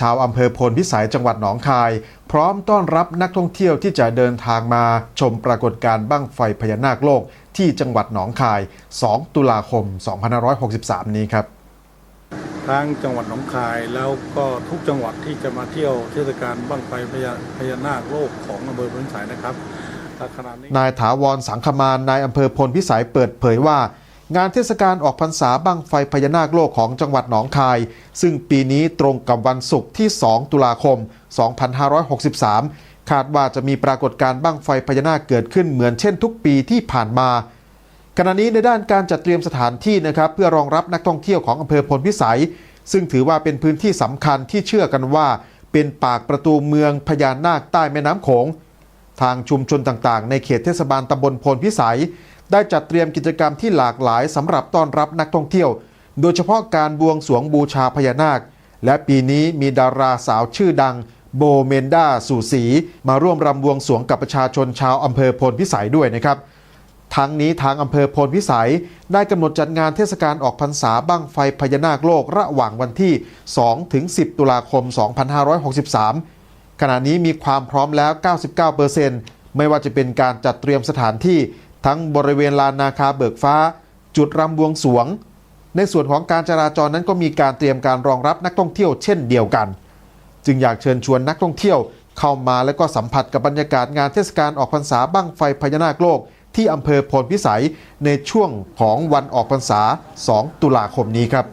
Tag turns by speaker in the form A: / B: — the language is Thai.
A: ชาวอำเภอพลพิสัยจังหวัดหนองคาย พร้อมต้อนรับนักท่องเที่ยวที่จะเดินทางมาชมปรากฏการณ์บั้งไฟพญานาคโลกที่จังหวัดหนองคาย 2 ตุลาคม 2563 นี้ครับ
B: ทั้งจังหวัดหนองคายแล้วก็ทุกจังหวัดที่จะมาเที่ยวเทศกาลบั้งไฟพญาพญานาคโลกของอำเภอพื้นสายนะครับและขณะนี้
A: นายถาวรสังคมานนายอำเภอพลพิสัยเปิดเผยว่า งานเทศกาลออกพรรษาบั้งไฟพญานาคโลกของจังหวัดหนองคาย ซึ่งปีนี้ตรงกับวันศุกร์ที่ 2 ตุลาคม 2563 คาดว่าจะมีปรากฏการณ์บั้งไฟพญานาคเกิดขึ้นเหมือนเช่นทุกปีที่ผ่านมาขณะนี้ในด้านการจัดเตรียมสถานที่นะครับเพื่อรองรับนักท่องเที่ยวของอำเภอพลพิสัย ซึ่งถือว่าเป็นพื้นที่สำคัญที่เชื่อกันว่า เป็นปากประตูเมืองพญานาคใต้แม่น้ำโขงทางชุมชนต่างๆ ในเขตเทศบาลตำบลพลพิสัย ได้จัดเตรียมกิจกรรมที่หลากหลายสำหรับต้อนรับนักท่องเที่ยว โดยเฉพาะการบวงสรวงบูชาพญานาค และปีนี้มีดาราสาวชื่อดัง โบเมนดาสูสี มาร่วมรำบวงสรวงกับประชาชนชาวอำเภอพลพิสัยด้วยนะครับ ทั้งนี้ทางอำเภอพนพิสัย ได้กำหนดจัดงานเทศกาลออกพรรษาบั้งไฟพญานาคโลกระหว่างวันที่2ถึง10 ตุลาคม 2563 ขณะนี้มีความพร้อมแล้ว 99%ไม่ว่าจะเป็นการจัดเตรียมสถานที่ ทั้งบริเวณลานนาคาเบิกฟ้า จุดรำบวงสวง ในส่วนของการจราจรนั้นก็มีการเตรียมการรองรับนักท่องเที่ยวเช่นเดียวกัน จึงอยากเชิญชวนนักท่องเที่ยวเข้ามาและก็สัมผัสกับบรรยากาศงานเทศกาลออกพรรษาบั้งไฟพญานาคโลก ที่อำเภอโพนพิสัยในช่วงของวันออกพรรษา 2 ตุลาคมนี้ครับ